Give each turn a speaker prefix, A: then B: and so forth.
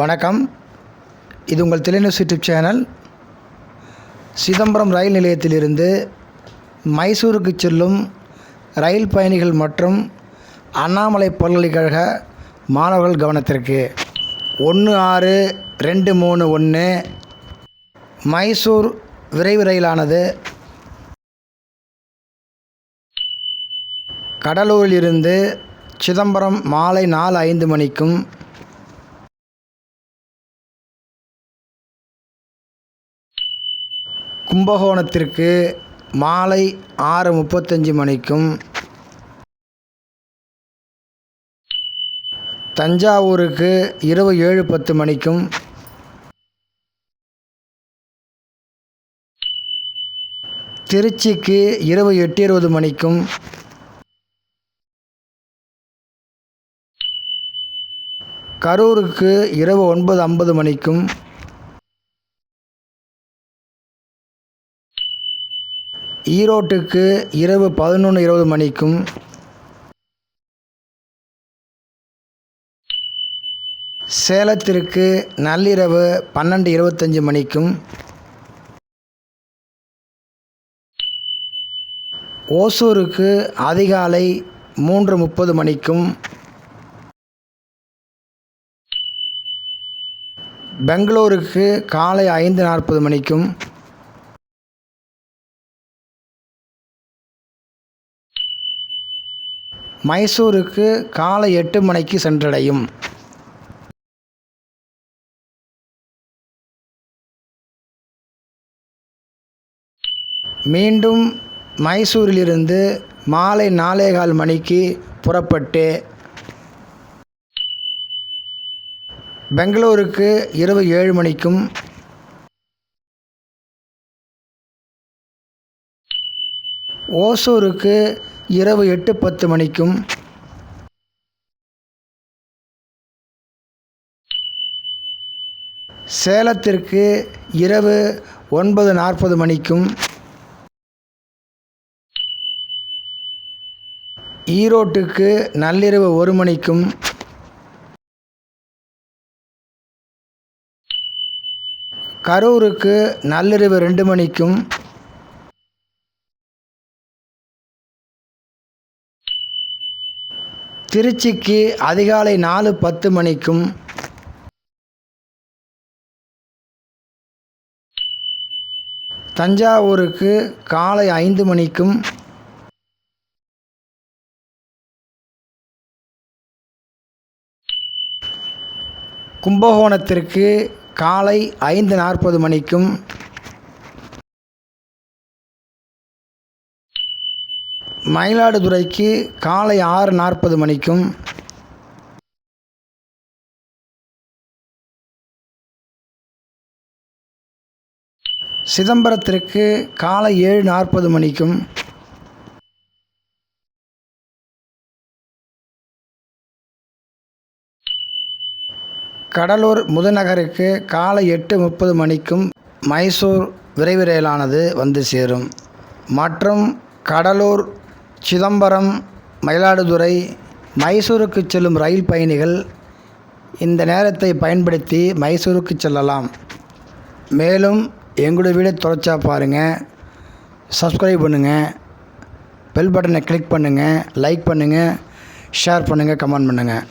A: வணக்கம். இது உங்கள் தெலிநியூஸ் யூடியூப் சேனல் சிதம்பரம் ரயில் நிலையத்திலிருந்து மைசூருக்கு செல்லும் ரயில் பயணிகள் மற்றும் அண்ணாமலை பல்கலைக்கழக மாணவர்கள் கவனத்திற்கு. ஒன்று ஆறு ரெண்டு மூணு ஒன்று மைசூர் விரைவு ரயிலானது கடலூரிலிருந்து சிதம்பரம் மாலை நாலு ஐந்து மணிக்கும் கும்பகோணத்திற்கு மாலை ஆறு முப்பத்தஞ்சு மணிக்கும் தஞ்சாவூருக்கு இரவு ஏழு பத்து மணிக்கும் திருச்சிக்கு இரவு எட்டு இருபது மணிக்கும் கரூருக்கு இரவு ஒன்பது ஐம்பது மணிக்கும் ஈரோட்டுக்கு இரவு பதினொன்று இருபது மணிக்கும் சேலத்திற்கு நள்ளிரவு பன்னெண்டு இருபத்தஞ்சு மணிக்கும் ஓசூருக்கு அதிகாலை மூன்று முப்பது மணிக்கும் பெங்களூருக்கு காலை ஐந்து நாற்பது மணிக்கும் மைசூருக்கு காலை எட்டு மணிக்கு சென்றடையும். மீண்டும் மைசூரிலிருந்து மாலை நாலேகால் மணிக்கு புறப்பட்டு பெங்களூருக்கு இரவு ஏழு மணிக்கும் ஓசூருக்கு இரவு எட்டு பத்து மணிக்கும். சேலத்திற்கு இரவு ஒன்பது நாற்பது மணிக்கும். ஈரோட்டுக்கு நள்ளிரவு ஒரு மணிக்கும். கரூருக்கு நள்ளிரவு ரெண்டு மணிக்கும். திருச்சிக்கு அதிகாலை நாலு பத்து மணிக்கும் தஞ்சாவூருக்கு காலை ஐந்து மணிக்கும் கும்பகோணத்திற்கு காலை ஐந்து நாற்பது மணிக்கும் மயிலாடுதுறைக்கு காலை ஆறு நாற்பது மணிக்கும் சிதம்பரத்திற்கு காலை ஏழு நாற்பது மணிக்கும் கடலூர் முதுநகருக்கு காலை எட்டு முப்பது மணிக்கும் மைசூர் விரைவு ரயிலானது வந்து சேரும். மற்றும் கடலூர் சிதம்பரம் மயிலாடுதுறை மைசூருக்கு செல்லும் ரயில் பயணிகள் இந்த நேரத்தை பயன்படுத்தி மைசூருக்கு செல்லலாம். மேலும் எங்களோட வீடியோ தொடர்ச்சா பாருங்கள் சப்ஸ்கிரைப் பண்ணுங்கள் பெல் பட்டனை கிளிக் பண்ணுங்கள் லைக் பண்ணுங்கள் ஷேர் பண்ணுங்கள் கமெண்ட் பண்ணுங்கள்